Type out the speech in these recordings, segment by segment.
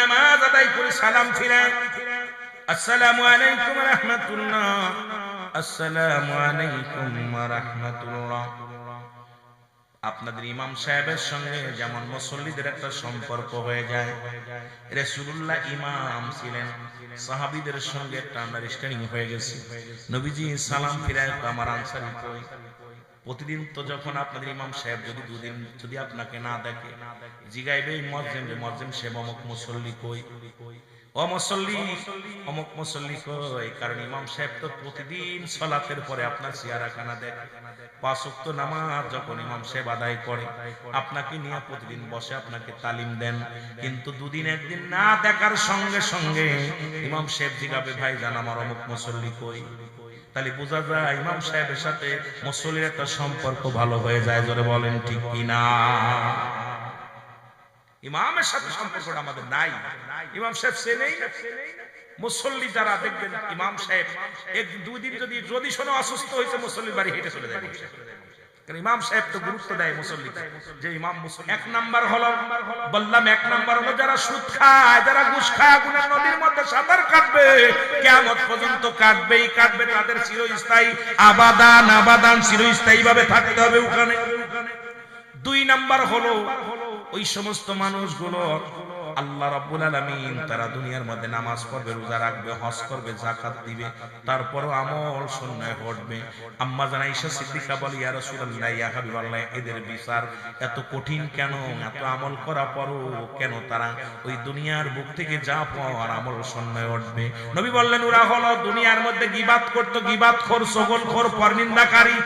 নামাজ আদায় করে সালাম আসসালামু আলাইকুম রাহমাতুল্লাহ। আসসালামু আলাইকুম রাহমাতুল্লাহ। আপনাদের ইমাম সাহেবের সঙ্গে যেমন মুসল্লিদের একটা সম্পর্ক হয়ে যায়, রাসূলুল্লাহ ইমাম ছিলেন, সাহাবীদের সঙ্গে একটা আন্ডারস্ট্যান্ডিং হয়ে গেছে। নবীজি সালাম ফিরায় আমার আনসারি কই? প্রতিদিন তো যখন আপনাদের ইমাম সাহেব যদি দুদিন যদি আপনাকে না দেখে, জিগাইবে মসজিদ মসজিদ সাহেব অমুক মুসল্লি কই? ও মুসল্লি অমুক মুসল্লি কই? কারণ ইমাম সাহেব তো প্রতিদিন সলাতের পরে আপনার চেহারাখানা দেখে। পাঁচ ওয়াক্ত নামাজ যখন ইমাম সাহেব আদায় করে, আপনাকে নিয়ে প্রতিদিন বসে আপনাকে তালিম দেন। কিন্তু দুদিন একদিন না দেখার সঙ্গে সঙ্গে ইমাম সাহেব জিগাবে ভাই জান আমার অমুক মুসল্লি কই? তাহলে বোঝা যায় ইমাম সাহেবের সাথে মুসল্লির একটা সম্পর্ক ভালো হয়ে যায়, জোরে বলেন ঠিক কিনা? ইমামের সাথে সম্পর্কটা আমাদের নাই। ইমাম সাহেব সে নেই মুসল্লি যারা, দেখবেন ইমাম সাহেব এক দুই দিন যদি যদি শোনো অসুস্থ হয়েছে, মুসল্লির বাড়ি হেঁটে চলে যায়। ইমাম সাহেব তো গুরুত্ব দেয় মুসল্লিকে। যে ইমাম এক নাম্বার হলো, বললাম এক নাম্বার হলো, যারা সুদ খায়, যারা ঘুষ খায় গুণের নদীর মধ্যে সাঁতার কাটবে কেমন পর্যন্ত কাটবেই কাটবে, তাদের চিরস্থায়ী, আবাদান আবাদান চিরস্থায়ী ভাবে থাকতে হবে ওখানে দুই নাম্বার হলো, ওই সমস্ত মানুষগুলো আল্লাহ রাব্বুল আলামিন তারা দুনিয়ার মধ্যে নামাজ পড়বে, রোজা রাখবে, হজ করবে, যাকাত দিবে, তারপরও আমল শূন্যে ঘটবে। আম্মা জান আয়েশা সিদ্দিকা বলে, ইয়া রাসূলুল্লাহ, ইয়া হাবিবাল্লাহ, এদের বিচার এত কঠিন কেন? এত আমল করা পরও কেন তারা ওই দুনিয়ার বুক থেকে যা পাওয়ার আমল শূন্যে উঠবে নবী বললেন, ওরা হলো দুনিয়ার মধ্যে গিবাত করতো গিবাত খোর, সগল খোর, পরনিন্দাকারী।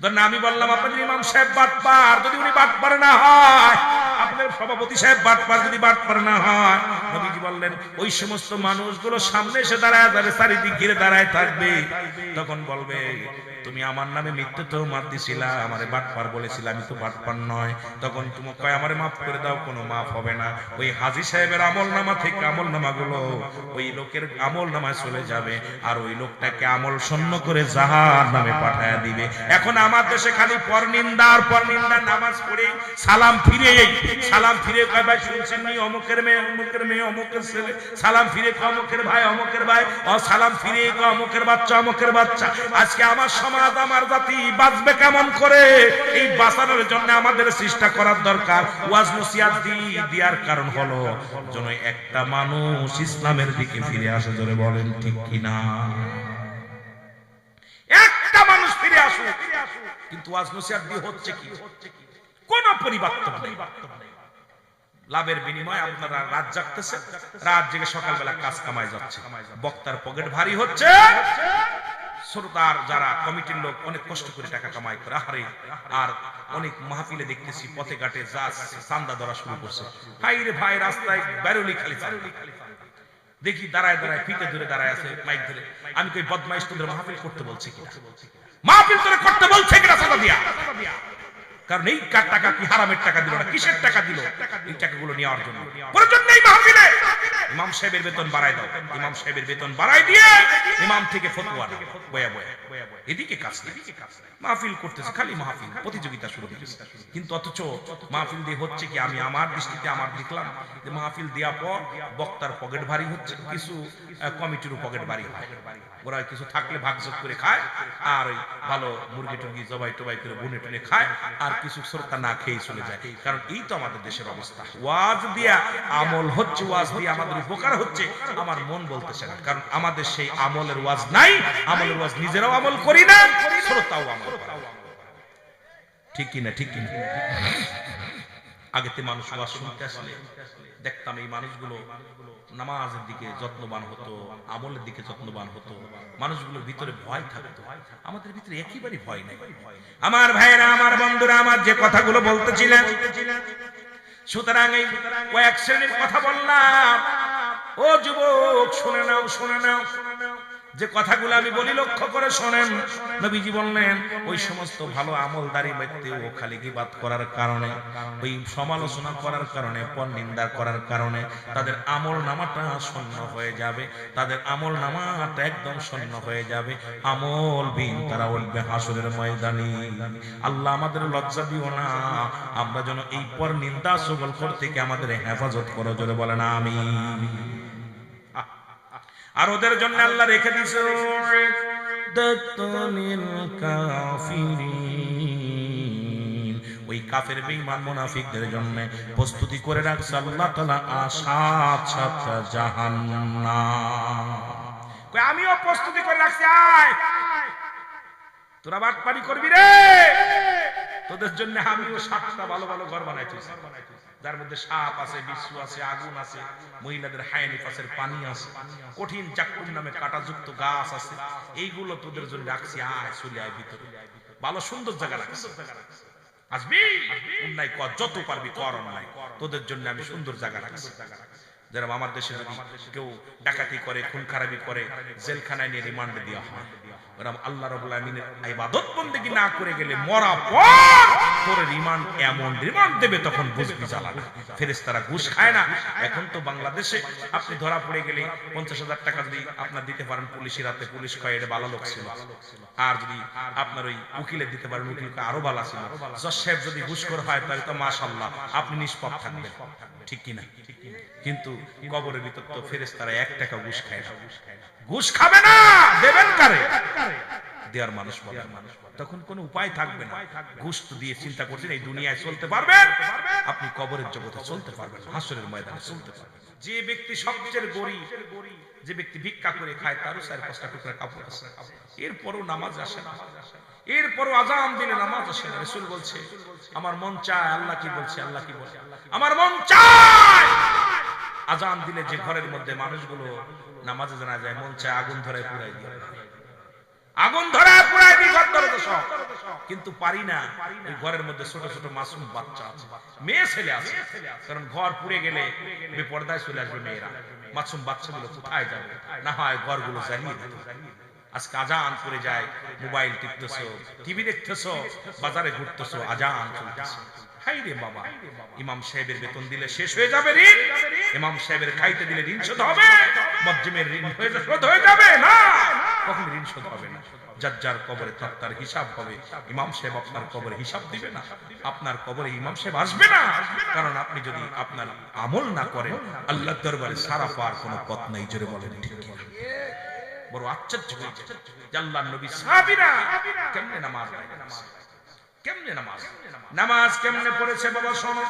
ধরেন আমি বললাম আপনাদের ইমাম সাহেব বাটপার, যদি উনি বাটপার না হয় আপনাদের সভাপতি সাহেব বাটপার যদি বাটপার না হয়, নবীজি বললেন, ওই সমস্ত মানুষগুলো সামনে এসে দাঁড়ায় দাঁড়ায় চারিদিক ঘিরে দাঁড়ায় থাকবে। তখন বলবে, তুমি আমার নামে মিথ্যে তো মার দিছিলা, আমারে বাটপার বলেছিলা, আমি তো বাটপার নয়। তখন তুমি কয়, আমারে মাফ করে দাও, কোনো মাফ হবে না। ওই হাজি সাহেবের আমল নামা থেকে আমল নামাগুলো ওই লোকের আমল নামায় চলে যাবে, আর ওই লোকটাকে আমল শূন্য করে জাহার নামে পাঠায় দিবে। এখন আমার দেশে খালি পরনিন্দার পরনিন্দার নামাজ পড়ে সালাম ফিরে সালাম ফিরে কয়, ভাই, শুনছেন নি? অমুকের মেয়ে অমুকের মেয়ে, অমুকের ছেলে। সালাম ফিরে কয়, অমুকের ভাই অমুকের ভাই। ও সালাম ফিরে কয়, অমুকের বাচ্চা অমুকের বাচ্চা। আজকে আমার সমাজ, আমার জাতি বাঁচবে কেমন করে? এই বাঁচানোর জন্য আমাদের চেষ্টা করার দরকার। ওয়াজ নসিহাত দিয়ার কারণ হলো, যেন একটা মানুষ ইসলামের দিকে ফিরে আসে ধরে বলেন, ঠিক কিনা? একটা মানুষ ফিরে আসুক, কিন্তু ওয়াজ নসিহাত দিয়ে হচ্ছে কি? কোন পরিবর্তন নেই। লাভের বিনিময়ে আপনারা রাত জাগতেছে, রাত জেগে সকালবেলা কাজ কামায় যাচ্ছে। বক্তার পকেট ভারী হচ্ছে। শ্রোতার যারা কমিটির লোক অনেক কষ্ট করে টাকা কামাই করে, আহারে, আর অনেক মাহফিলে দেখতেছি, পথে ঘাটে যা চান্দা ধরা শুরু করছে। ভাই রে ভাই, রাস্তায় বেরোলি খালি। দেখি দাঁড়ায় দাঁড়ায়, ফিতে ধরে দাঁড়ায় আছে মাইক ধরে। আমি কই, বদমাইশ তোদের মাহফিল করতে বলছি কিনা? মাহফিল তোরে করতে বলছে কিনা সাদা দিয়া? কারণ এই কার টাকা কি হারামের টাকা দিল না? কিসের টাকা দিল? এই টাকাগুলো নেওয়ার জন্য। প্রয়োজন নেই মাহফিলে। ইমাম সাহেবের বেতন বাড়াই দাও। ইমাম সাহেবের বেতন বাড়াই দিয়ে ইমাম থেকে ফতোয়া দাও বয়া বয়া। এদিকে কাজ নেই। মাহফিল করতেছে, খালি মাহফিল, প্রতিযোগিতা শুরু হয়েছে। কিন্তু অথচ মাহফিল দিয়ে হচ্ছে কি, আমি আমার দৃষ্টিতে আমার দেখলাম যে মাহফিল দেওয়ার পর বক্তার পকেট ভারী হচ্ছে। কিছু কমিটিরও পকেট ভারী হয়। ওরা কিছু থাকলে ভাগযোগ করে খায়, আর ওই ভালো মুরগি টুরগি জবাই টবাই করে বুনে টুনে খায়, আর কিছু শ্রোতা না খেয়ে চলে যায়। কারণ এই তো আমাদের দেশের অবস্থা। ওয়াজ দিয়া, আমল হচ্ছে, ওয়াজ দিয়ে আমাদের উপকার হচ্ছে, আমার মন বলতেছে না। কারণ আমাদের সেই আমলের ওয়াজ নাই, আমলের ওয়াজ নিজেরাও আমল করি না, শ্রোতাও আমল। ঠিক কিনা ঠিক কিনা? আগেতে মানুষ ওয়াজ শুনতে আসলে, দেখতাম এই মানুষগুলো নামাজের দিকে যত্নবান হতো, আমলের দিকে যত্নবান হতো। মানুষগুলোর ভিতরে ভয় থাকতো। আমাদের ভিতরে একেবারে ভয় নাই। আমার ভাইয়েরা, আমার বন্ধুরা, আমার যে কথাগুলো বলতেছিলেন, সুতরাং এই কয়েক শ্রেণির কথা বললাম। ও যুবক, শুনে নাও শুনে নাও। যে কথাগুলো আমি বলি লক্ষ্য করে শোনেন। নবীজি বললেন, ওই সমস্ত ভালো আমলদারি ব্যক্তি ও খালি গিবাদ করার কারণে, ওই সমালোচনা করার কারণে পর নিন্দা করার কারণে, তাদের আমল নামাটা শূন্য হয়ে যাবে, তাদের আমল নামাটা একদম শূন্য হয়ে যাবে। আমল বিন তারা উঠবে হাসরের ময়দানি। আল্লাহ আমাদের লজ্জা দিও না, আমরা যেন এই পর নিন্দা সবল থেকে আমাদের হেফাজত করো, জোরে বলে না আমি আর ওদের জন্য আল্লাহ রেখে দিছে। ওই কাফের বেঈমান মুনাফিকদের জন্য প্রস্তুতি করে রাখছে আল্লাহ তাআলা আসাত সাত জাহান্নাম। আমিও প্রস্তুতি করে রাখছি, আয়। তোরা বাটপারি করবি রে। তোদের জন্য আমিও সাতটা ভালো ভালো ঘর বানাইছি যার মধ্যে সাপ আছে বিশ্ব আছে, আগুন আছে, মহিলাদের হায়ানিফাসের পানি আছে, কঠিন চাকুর নামে কাটাযুক্ত গাছ আছে, এইগুলো তোদের জন্য রাখছি, আয়, চলে আয় ভিতরে। ভালো, সুন্দর জায়গা রাখছি। আসবি? অন্যায় কর, যত পারবি কর অন্যায়। তোদের জন্য আমি সুন্দর জায়গা রাখছি। যেরকম আমার দেশে যদি কেউ ডাকাতি করে, খুন খারাপি করে, জেলখানায় নিয়ে রিমান্ডে দেওয়া হয়, ওরকম আল্লাহ রবুল আলমিনের ইবাদত বন্দেগী না করে গেলে মরা পর তোর রিমান্ড এমন রিমান্ড দেবে তখন বুঝবি জ্বালানা ফেরেশতারা ঘুষ খায় না। এখন তো বাংলাদেশে আপনি ধরা পড়ে গেলে পঞ্চাশ হাজার টাকা যদি আপনার দিতে পারেন পুলিশের হাতে পুলিশ কয়, এটা ভালো লোক ছিল। আর যদি আপনার ওই উকিলের দিতে পারেন উকিলকে আরও ভালো ছিল। জজ সাহেব যদি ঘুষখোর হয়, তাহলে তো মাশাল্লাহ আপনি নিষ্পাপ থাকবেন। ঠিক কিনা? কিন্তু কবরের ভিতর তো ফেরেশতারা এক টাকা ঘুষ খায় না। ঘুষ খাবে না, দেবেন কারে? দেওয়ার মানুষ বলে মানুষ তখন কোনো উপায় থাকবে না। ঘুষ তো দিয়ে চিন্তা করছেন, এই দুনিয়ায় চলতে পারবেন? আপনি কবরের জগতে চলতে পারবেন হাসরের ময়দানে চলতে পারবেন যে ব্যক্তি সবচেয়ে গরিব, যে ব্যক্তি ভিক্ষা করে খায়, তারও চার পাঁচটা টুকরা কাপড় আছে। এরপরও নামাজ আসে না। এরপরও আজান দিলে নামাজ আসে না। রসুল বলছে, আমার মন চায়, আল্লাহ কি বলছে, আল্লাহ কি বলছে আমার মন চায়! আজান দিলে যে ঘরের মধ্যে মানুষগুলো নামাজে জানা যায়, মন চায় আগুন ধরে পুরাই দিয়ে আগুন ধরে পুরাই দিই কিন্তু পারি না ওই ঘরের মধ্যে ছোট ছোট মাসুম বাচ্চা আছে, মেয়ে ছেলে আছে। কারণ ঘর পুড়ে গেলে বেপর্দায় চলে আসবে মেয়েরা। মাসুম বাচ্চাগুলো কোথায় যাবে? না হয় ঘরগুলো জ্বালিয়ে দেবে আজকে আজান করে যায়, মোবাইল টিপতেছো, টিভি দেখতেছো, বাজারে ঘুরতেছো, আজান চলতেছে। হাই রে বাবা, ইমাম সাহেবের বেতন দিলে শেষ হয়ে যাবে ঋণ ইমাম সাহেবের খাইতে দিলে ঋণ শোধ হবে। মজ্জিমের ঋণ হয়ে শোধ হয়ে যাবে, না? কখন ঋণ শোধ হবে না। যার যার কবরে তার হিসাব হবে। ইমাম সাহেব আপনার কবরে হিসাব দিবে না। আপনার কবরে ইমাম সাহেব আসবে না। কারণ আপনি যদি আপনার আমল না করেন আল্লাহ দরবারে সারা পাওয়ার কোনো পথ নেই, জোরে বলেন, ঠিক? বড় আশ্চর্য হয়েছে আল্লাহর নবী সাহাবীরা কেমনে নামাজ কেমনে নামাজ? নামাজ কেমনে পড়েছে, বাবা, শোনো।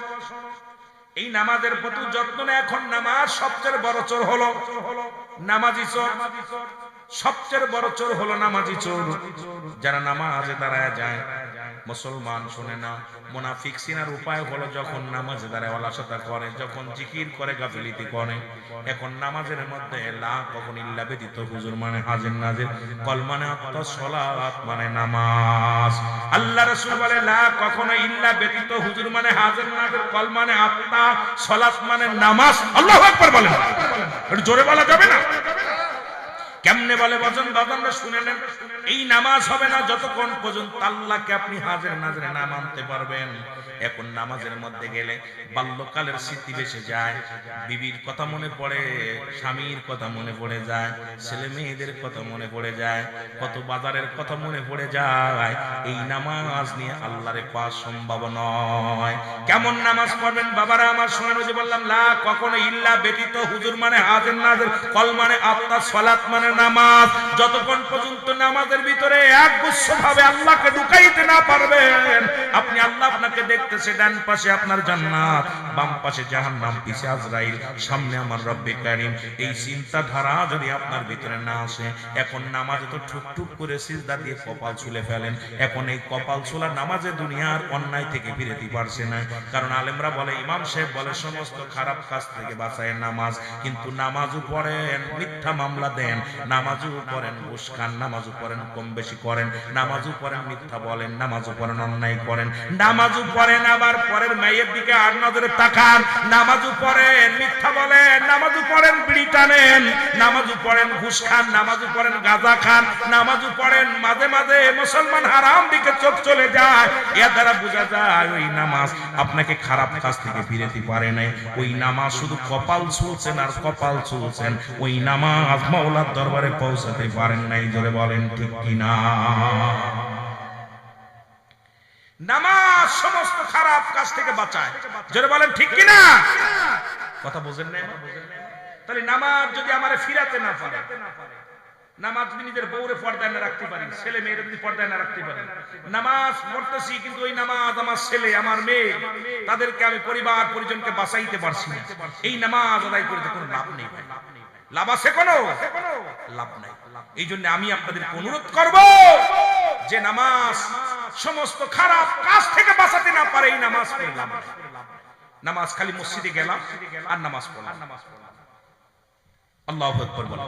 এই নামাজের প্রতি যত্ন নেই এখন নামাজ সবচেয়ে বড় চোর হলো নামাজি চোর। সবচেয়ে বড় চোর হলো নামাজি চোর। যারা নামাজে দাঁড়ায় যায়। মুসলমান শুনে না। মুনাফিক সিনার উপায় হলো যখন নামাজে দাঁড়ায় অলসতা করে, যখন জিকির করে, গাফিলিতি করে। এখন নামাজের মধ্যে লা কখন ইল্লা ব্যতীত, হুজুর মানে হাজির নাজির। কল মানে আত্মা সলাত মানে নামাজ। আল্লাহ রাসূল বলে, লা কখনো ইল্লা ব্যতীত, হুজুর মানে হাজির নাজির। কল মানে আত্মা সলাত মানে নামাজ। আল্লাহ একবার বলেন। জোরে বলা যাবে না? কেমনে বলে বজন বাবানরা শুনে নেন? এই নামাজ হবে না যতক্ষণ পর্যন্ত আল্লাহকে আপনি হাজির নাজরে না মানতে পারবেন। এখন নামাজের মধ্যে গেলে বাল্যকালের স্মৃতি বেসে যায়, বিবির কথা মনে পড়ে, স্বামীর কথা মনে পড়ে যায়, ছেলে মেয়েদের কথা মনে পড়ে যায়, কত বাজারের কথা মনে পড়ে যায়। এই নামাজ নিয়ে আল্লাহরে পাওয়া সম্ভব নয়। কেমন নামাজ পড়বেন? বাবারা, আমার শোনানো যে বললাম, লা কখনো ইল্লা ব্যতীত হুজুর মানে হাজির নাজের, কল মানে আত্মা, সলাত মানে নামাজ, যতক্ষণ পর্যন্ত নামাজের ভিতরে এক গুচ্ছ ভাবে আল্লাহকে ঢুকাইতে না পারবেন, আপনি আল্লাহ আপনাকে দেখতেছে ডান পাশে আপনার জান্নাত, বাম পাশে জাহান্নাম, পিছে আজরাইল, সামনে আমার রব্বে কারীম। এই চিন্তা ধারা যদি আপনার ভিতরে না আসে, এখন নামাজে তো ঠুক ঠুক করে সিজদা দিয়ে কপাল ছুলে ফেলেন। এখন এই কপাল ছোলা নামাজে দুনিয়ার অন্যায় থেকে বিরতি পারছে না। কারণ আলেমরা বলে, ইমাম সাহেব বলে, সমস্ত খারাপ কাজ থেকে বাঁচায় নামাজ, কিন্তু নামাজও পড়েন, মিথ্যা মামলা দেন। নামাজও পড়েন ঘুষ খান নামাজও পড়েন কম বেশি করেন নামাজও পড়েন মিথ্যা বলেন নামাজও পড়েন অন্যায় করেন নামাজও পড়েন আবার পরের মেয়ের দিকে আর নজরে তাকান নামাজও পড়েন মিথ্যা বলেন নামাজও পড়েন বিড়ি টানেন নামাজও পড়েন ঘুষ খান নামাজও পড়েন গাঁজা খান নামাজও পড়েন মাঝে মাঝে মুসলমান হারাম দিকে চোখ চলে যায় এর দ্বারা বোঝা যায় ওই নামাজ আপনাকে খারাপ কাজ থেকে ফিরেতে পারে নাই ওই নামাজ শুধু কপাল চুলছেন আর কপাল চুলছেন ওই নামাজ মাওলার পৌঁছাতে পারেন নাই, জোরে বলেন, ঠিক কিনা? নামাজ সমস্ত খারাপ কাজ থেকে বাঁচায়। জোরে বলেন, ঠিক কিনা? কথা বোঝেন না তাহলে নামাজ যদি আমারে ফিরাতে না পারে, নামাজ নিজের বউরে পর্দায় না রাখতে পারি, ছেলে মেয়েরা যদি পর্দায় না রাখতে পারি, নামাজ পড়তেছি, কিন্তু ওই নামাজ আমার ছেলে, আমার মেয়ে, তাদেরকে আমি পরিবার পরিজনকে বাঁচাইতে পারছি না। এই নামাজ আদায় করতে কোনো লাভ নেই লাভ আছে কোনো? লাভ নাই। এই জন্য আমি আপনাদের অনুরোধ করব যে নামাজ সমস্ত খারাপ কাজ থেকে বাঁচাতে না পারে এই নামাজ পড়লাম নামাজ খালি মসজিদে গেলাম আর নামাজ পড়লাম। আল্লাহ আকবার বলো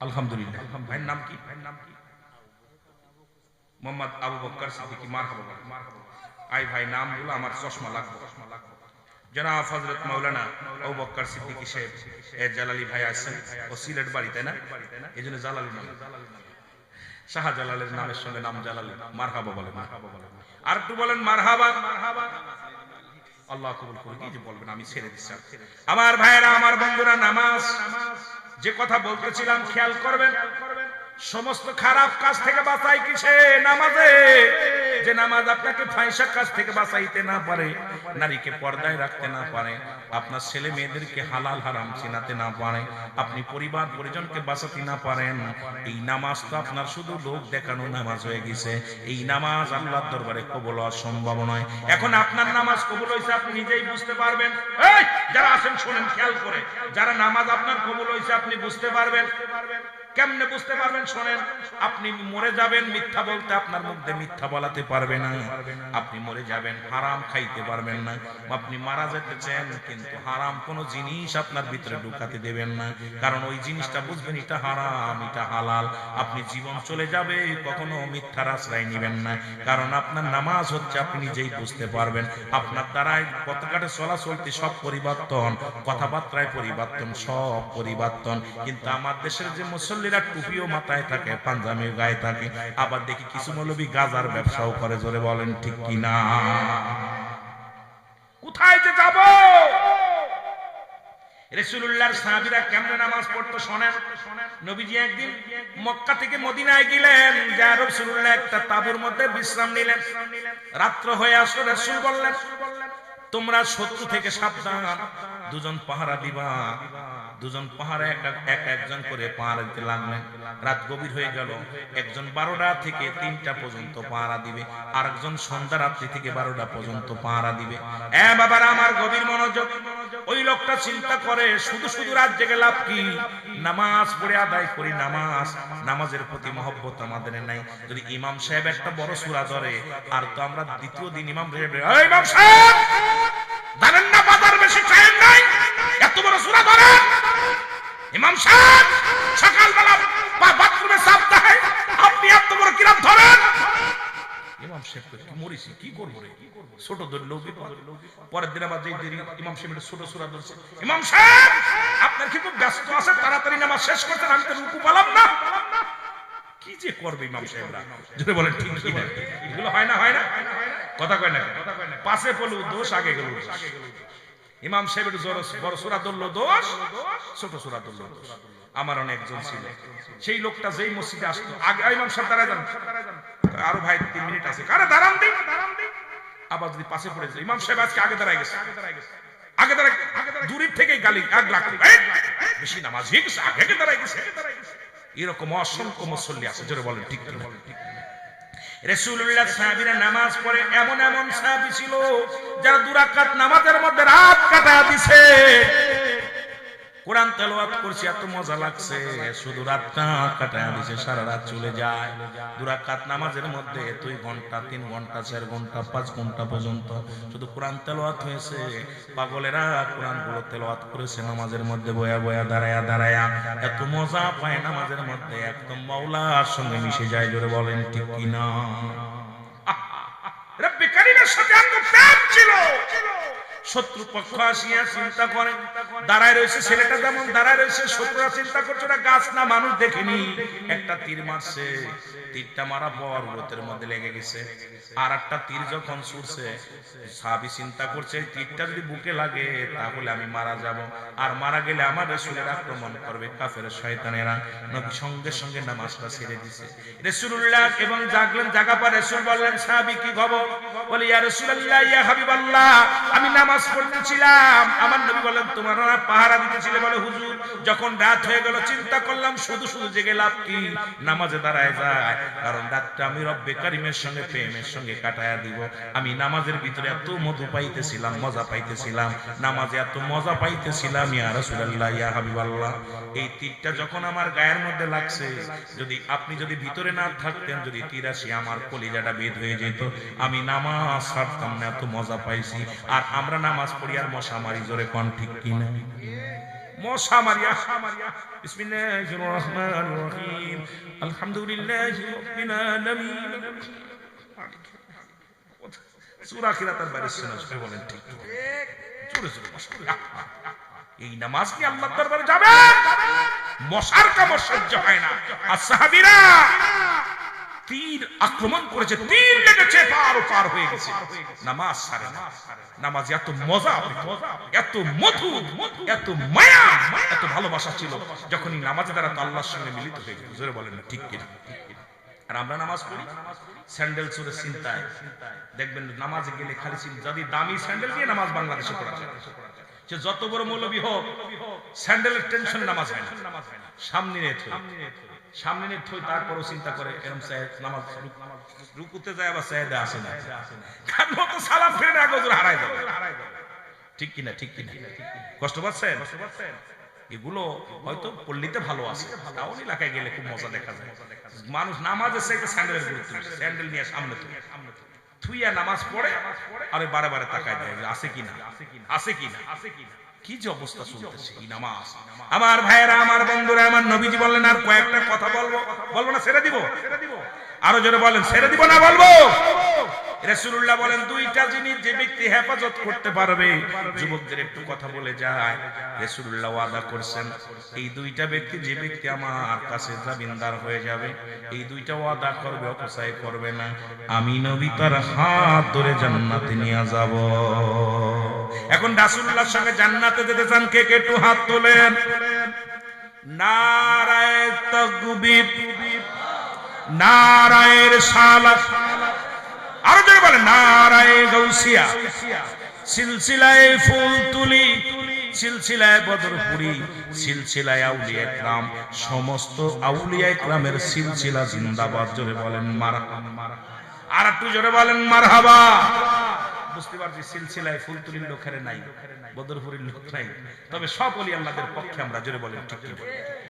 আলহামদুলিল্লাহ। ভাইয়ের নাম কি? ভাইয়ের নাম কি? মোহাম্মদ আবু বকর সিদ্দিকী। মারহাবা বলেন। আই ভাই নামগুলো আমার চশমা লাগবে। বাড়ি, তাই না? জালালি নাম। শাহজালালের নামের সঙ্গে নাম বলে আর একটু বলেন, মারহাবা? আল্লাহ কবুল বলবেন, আমি ছেড়ে দিচ্ছি আমার ভাইয়েরা, আমার বন্ধুরা, নামাজ, যে কথা বলতেছিলাম, খেয়াল করবেন? সমস্ত খারাপ কাজ থেকে বাঁচাই কিসে? নামাজে। যে নামাজ আপনাকে ফাইসা কাজ থেকে বাঁচাইতে না পারে, নারীকে পর্দায় রাখতে না পারে, আপনার ছেলে মেয়েদেরকে হালাল হারাম চিনাতে না পারে, আপনি পরিবার পরিজনকে বাঁচাতে না পারেন, এই নামাজ তো আপনার শুধু লোক দেখানো নামাজ হয়ে গেছে। এই নামাজ আল্লাহর দরবারে কবল হওয়ার সম্ভব নয়। এখন আপনার নামাজ কবুল হয়েছে, আপনি নিজেই বুঝতে পারবেন। যারা আছেন শোনেন, খেয়াল করে, যারা নামাজ আপনার কবুল হয়েছে, আপনি বুঝতে পারবেন। কেমনে বুঝতে পারবেন শোনেন? আপনি মরে যাবেন মিথ্যা বলতে আপনার মধ্যে মিথ্যা বলাতে পারবে না। আপনি মরে যাবেন, হারাম খাইতে পারবেন না। আপনি মারা যেতে চান, কিন্তু হারাম কোনো জিনিস আপনার ভিতরে ঢুকাতে দেবেন না। কারণ ওই জিনিসটা বুঝবেন, এটা হারাম, এটা হালাল। আপনি জীবন চলে যাবে, কখনো মিথ্যার আশ্রয় নেবেন না। কারণ আপনার নামাজ হচ্ছে, আপনি নিজেই বুঝতে পারবেন। আপনার দ্বারাই পতাকাটে চলাচলতে সব পরিবর্তন, কথাবার্তায় পরিবর্তন, সব পরিবর্তন। কিন্তু আমার দেশের যে মুসল্লিরা টুপিও মাথায় থাকে পাঞ্জাবিও গায়ে থাকে। আবার দেখি কিছু মৌলবী গাজার ব্যবসাও করে, জোরে বলেন, ঠিক কিনা কোথায় যে যাব? সাহাবীরা কেমনে নামাজ পড়তো শোনেন? নবীজি একদিন মক্কা থেকে মদিনায় গেলেন, যা একটা তাবুর মধ্যে বিশ্রাম নিলেন। রাত্র হয়ে আসলো, রসুল বললেন, তোমরা শত্রু থেকে সাবধান, দুজন পাহারা দিবা। দুজন পাহারা এক এক একজন করে পাহারা দিতে লাগলেন রাত গভীর হয়ে গেল। একজন বারোটা থেকে তিনটা পর্যন্ত পাহারা দিবে। আর একজন সন্ধ্যা রাত্রি থেকে বারোটা পর্যন্ত পাহারা দিবে। এ বাবার, আমার গভীর মনোযোগ। ওই লোকটা চিন্তা করে, শুধু শুধু রাত জেগে লাভ কি? নামাজ পড়ে আদায় করি, নামাজ। নামাজের প্রতি মহব্বত আমাদের নাই। যদি ইমাম সাহেব একটা বড় সুরা ধরে, আর তো আমরা দ্বিতীয় দিন ইমাম সাহেব ইমাম সাহেব, জানেন না বাজার বেশি টাইম নাই? এত বড় সুরা ধরে? ইমাম সাহেব, সকালবেলা বাথরুমে সাপ দেয় আপনি এত বড় কিরাম ধরেন। ইমাম সাহেব মরিছি, কি করব রে? ছোট ধরলো পরের দিন আবার দেরি ইমাম সাহেব ছোট সুরা ধরছে। ইমাম সাহেব, আপনার কি ব্যস্ত আছে তাড়াতাড়ি নামাজ শেষ করতেন আমি তো রুকু পালাম না। কি যে করবে ইমাম সাহেবরা? যদি বলেন, ঠিক কি না? এগুলো হয় না হয় না? কথা কয় না পাশে পড়ল দোষ, আগে গেল। ইমাম সাহেবের বড় সুরা দোষ ছোট সুরা দোষ। আমার অনেকজন ছিল। সেই লোকটা যেই মসজিদে আসতো আগে ইমাম সাহেব দাঁড়ায় যান। আরও ভাই তিন মিনিট আছে। আরে দাঁড়ান দিন আবার যদি পাশে পড়ে যায় ইমাম সাহেব আজকে আগে দাঁড়ায় গেছে। আগে দাঁড়ায় দূরের থেকেই গালি আগ এই, বেশি নামাজ আগে দাঁড়ায় গেছে। এরকম অসংখ্য মুসল্লি আছে জোরে বলেন ঠিক কিনা? রেসুল্লাহ সাহাবিরা নামাজ পড়ে এমন এমন সাহাবি ছিল যারা দুরাকাত নামাজের মধ্যে রাত কাটা দিছে। কোরআন তেলাওয়াত করছি, এত মজা লাগছে। শুধু রাতটা কাটায় দিছে, সারা রাত চলে যায়। দুরাকাত নামাজের মধ্যে দুই ঘণ্টা, তিন ঘণ্টা, চার ঘণ্টা, পাঁচ ঘণ্টা পর্যন্ত শুধু কোরআন তেলাওয়াত হয়েছে। পাগলেরা কোরআনগুলো তেলাওয়াত করেছে, নামাজের মধ্যে বয়া বয়া, দাঁড়ায়া দাঁড়ায়া। এত মজা পায় নামাজের মধ্যে, একদম মাওলার সঙ্গে মিশে যায়, জোরে বলেন, ঠিক কিনা? রব্বি কারিমের সাথে এত প্রেম ছিল। আসিয়া চিন্তা করে। দাঁড়ায় রয়েছে ছেলেটা যেমন দাঁড়ায় রয়েছে, শত্রুরা চিন্তা করছে ওরা গাছ না, মানুষ দেখেনি। একটা তীর মারছে। তীরটা মারা মধ্যে লেগে গেছে। আর একটা তীর যখন ছুটছে সাবি চিন্তা করছে তীরটা যদি বুকে লাগে, তাহলে আমি মারা যাব। আর মারা গেলে আমার রসুলের আক্রমণ করবে কাফের শয়তানেরা। নবী সঙ্গে সঙ্গে নামাজটা ছেড়ে দিছে। রসুল্লাহ এবং জাগলেন, জাগা পর রসুল বললেন, সাহাবি, কি খবর? বলে, ইয়া রসুল্লাহ ইয়া হাবিবাল্লাহ, আমি নামাজ পড়তেছিলাম। আমার নবী বলেন তোমার পাহারা দিতেছিলে বলে হুজুর। যখন রাত হয়ে গেল, চিন্তা করলাম, শুধু শুধু জেগে লাভ কি? নামাজে দাঁড়ায় যায়। কারণ রাতটা আমি রব্বে কারিমের সঙ্গে, প্রেমের সঙ্গে কাটায়া দিব। আমি নামাজের ভিতরে এত মধু পাইতেছিলাম, মজা পাইতেছিলাম। নামাজে এত মজা পাইতেছিলাম, ইয়া রাসূলুল্লাহ, ইয়া হাবিবাল্লাহ। এই তীরটা যখন আমার গায়ের মধ্যে লাগছে, যদি আপনি যদি ভিতরে না থাকতেন, যদি তীর আসি, আমার কলিজাটা বেদ হয়ে যেত। আমি নামাজ ছাড়তাম না, এত মজা পাইছি। আর আমরা নামাজ পড়ি আর মশা মারি, জোরে কোন, ঠিক কিনা? মশা মারিয়া বিসমিল্লাহির রহমানির রহিম আলহামদুলিল্লাহি রাব্বিল আলামিন। সূরা কিরাতের বাইরে শোনা যায় বলেন, ঠিক জোরে জোরে, মশা এই নামাজ কি আল্লাহর দরবারে যাবে? মশার কামড় সহ্য হয় না। আর সাহাবীরা তীর আক্রমণ করেছে, তীর লেগেছে পার পার হয়ে গেছে। নামাজ সারে না। নামাজ এত মজা এত মধু, এত মায়া, এত ভালোবাসা ছিল যখনই নামাজে দ্বারা তো আল্লাহর সঙ্গে মিলিত হয়ে গেল। জোরে বলেন না, ঠিক কিনা? আর আমরা নামাজ পড়ি? স্যান্ডেল চুরে চিন্তায়। দেখবেন নামাজে গেলে খালি যদি দামি স্যান্ডেল দিয়ে নামাজ বাংলাদেশে পড়া যায়। সে যত বড় মৌলবী হোক, স্যান্ডেলের টেনশনে নামাজ হয় না। সামনে নিয়ে থই সামনে নিয়ে থই, তারপরও চিন্তা করে সাহেব নামাজ রুকুতে যায় আবার সাহেদে আসে না। কারণ তো সালাম ফেরে না গজর হারাই যাবে ঠিক কিনা ঠিক কিনা? কষ্ট পাচ্ছেন? এগুলো হয়তো পল্লীতে ভালো আছে টাউন এলাকায় গেলে খুব মজা দেখা যায়। মানুষ নামাজের চাইতে স্যান্ডেলের গুরুত্ব। স্যান্ডেল নিয়ে সামনে তুই থুইয়া নামাজ পড়ে, আরে বারে বারে তাকায় দেয় যে আছে কিনা আছে কিনা। কি যে অবস্থা চলতেছে এই নামাজ। আমার ভাইয়েরা, আমার বন্ধুরা, আমার নবীজি বললেন, আর কয়েকটা কথা বলব? বলব না, ছেড়ে দিব? আরও জোরে বলেন, ছেড়ে দিব না বলব? রাসূলুল্লাহ বলেন, দুইটা জিনিস যে ব্যক্তি হেফাজত করতে পারবে। যুবকদের একটু কথা বলে যায়। রাসূলুল্লাহ ওয়াদা করছেন, এই দুইটা ব্যক্তি যে ব্যক্তি আমার কাছে জামিনদার হয়ে যাবে, এই দুইটা ওয়াদা করবে, অপচয় করবে না। আমি নবী তার হাত ধরে জান্নাতে নিয়ে যাব। এখন রাসূলুল্লাহর সঙ্গে জান্নাতে যেতে চান, কে কে একটু হাত তোলেন? নারায়ে তাকবীর, নারায়ের সালাত। আরও জোরে বলেন, নারায়ে গাউসিয়া সিলসিলায় ফুল তুলি, সিলসিলায় বদরপুরি, সিলসিলায় আউলিয়া ইকরাম। সমস্ত আউলিয়া ইকরামের সিলসিলা জিন্দাবাদ, জোরে বলেন, মারহাবা। আর একটু জোরে বলেন, মারহাবা। বুঝতে পারছি, সিলসিলায় ফুল তুলির লোকের নাই, বদরপুরির লোক নাই। তবে সব অলি আল্লাহদের পক্ষে আমরা জোরে বলেন, ঠিক